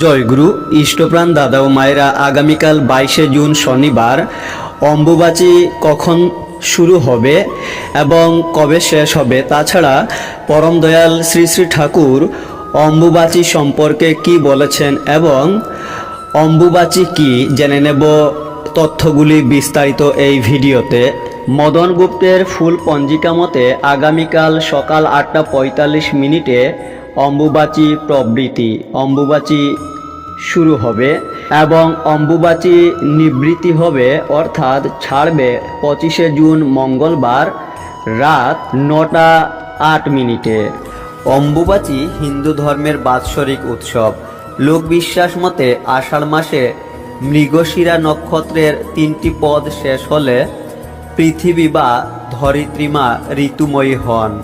জয়গুরু, ইষ্টপ্রাণ দাদা ও মায়েরা আগামীকাল বাইশে জুন শনিবার অম্বুবাচী কখন শুরু হবে এবং কবে শেষ হবে তাছাড়া পরম দয়াল শ্রী শ্রী ঠাকুর অম্বুবাচী সম্পর্কে কি বলেছেন এবং অম্বুবাচী কি জেনে নেব তথ্যগুলি বিস্তারিত এই ভিডিওতে। মদন গুপ্তের ফুল পঞ্জিকা মতে আগামীকাল সকাল আটটা পঁয়তাল্লিশ মিনিটে অম্বুবাচী প্রবৃতি অম্বুবাচী শুরু হবে এবং অম্বুবাচী নিবৃত্তি হবে, অর্থাৎ ছাড়বে পঁচিশে জুন মঙ্গলবার রাত নটা আট মিনিটে। অম্বুবাচী হিন্দু ধর্মের বাৎসরিক উৎসব। লোকবিশ্বাস মতে আষাঢ় মাসে মৃগশিরা নক্ষত্রের তিনটি পদ শেষ হলে পৃথিবী বা ধরিত্রীমা ঋতুময়ী হন।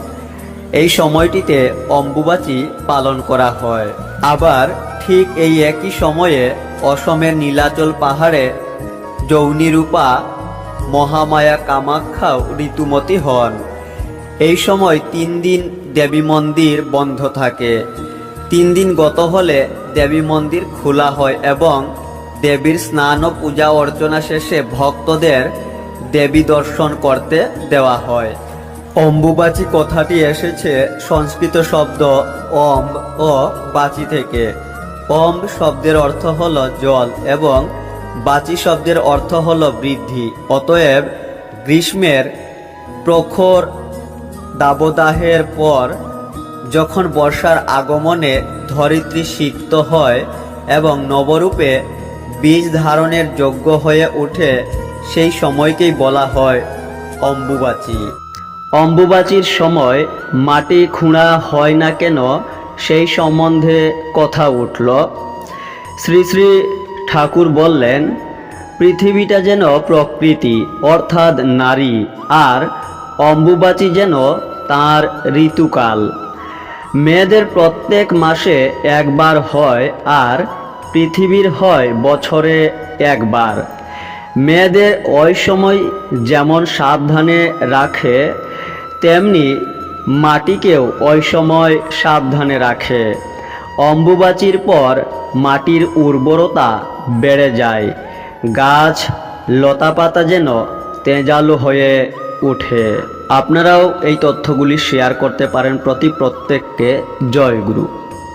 এই সময়টিতে অম্বুবাচী পালন করা হয়। আবার ঠিক এই একই সময়ে অসমের নীলাচল পাহাড়ে যৌনিরূপা মহামায়া কামাখ্যাও ঋতুমতী হন। এই সময় তিন দিন দেবী মন্দির বন্ধ থাকে। তিন দিন গত হলে দেবী মন্দির খোলা হয় এবং দেবীর স্নান ও পূজা অর্চনা শেষে ভক্তদের দেবী দর্শন করতে দেওয়া হয়। অম্বুবাচী কথাটি এসেছে সংস্কৃত শব্দ অম্ব ও বাচি থেকে। অম্ব শব্দের অর্থ হল জল এবং বাচি শব্দের অর্থ হল বৃদ্ধি। অতএব গ্রীষ্মের প্রখর দাবদাহের পর যখন বর্ষার আগমনে ধরিত্রী সিক্ত হয় এবং নবরূপে বীজ ধারণের যোগ্য হয়ে ওঠে, সেই সময়কেই বলা হয় অম্বুবাচী। অম্বুবাচীর সময় মাটি খুঁড়া হয় না কেন সেই সম্বন্ধে কথা উঠল। শ্রী শ্রী ঠাকুর বললেন, পৃথিবীটা যেন প্রকৃতি, অর্থাৎ নারী, আর অম্বুবাচী যেন তার ঋতুকাল। মেয়েদের প্রত্যেক মাসে একবার হয় আর পৃথিবীর হয় বছরে একবার। মেয়েদের ওই সময় যেমন সাবধানে রাখে তেমনি মাটিকেও ওই সময় সাবধানে রাখে। অম্বুবাচির পর মাটির উর্বরতা বেড়ে যায়। গাছ লতাপাতা যেন তেজালো হয়ে ওঠে। আপনারাও এই তথ্যগুলি শেয়ার করতে পারেন প্রতি প্রত্যেককে। জয় গুরু।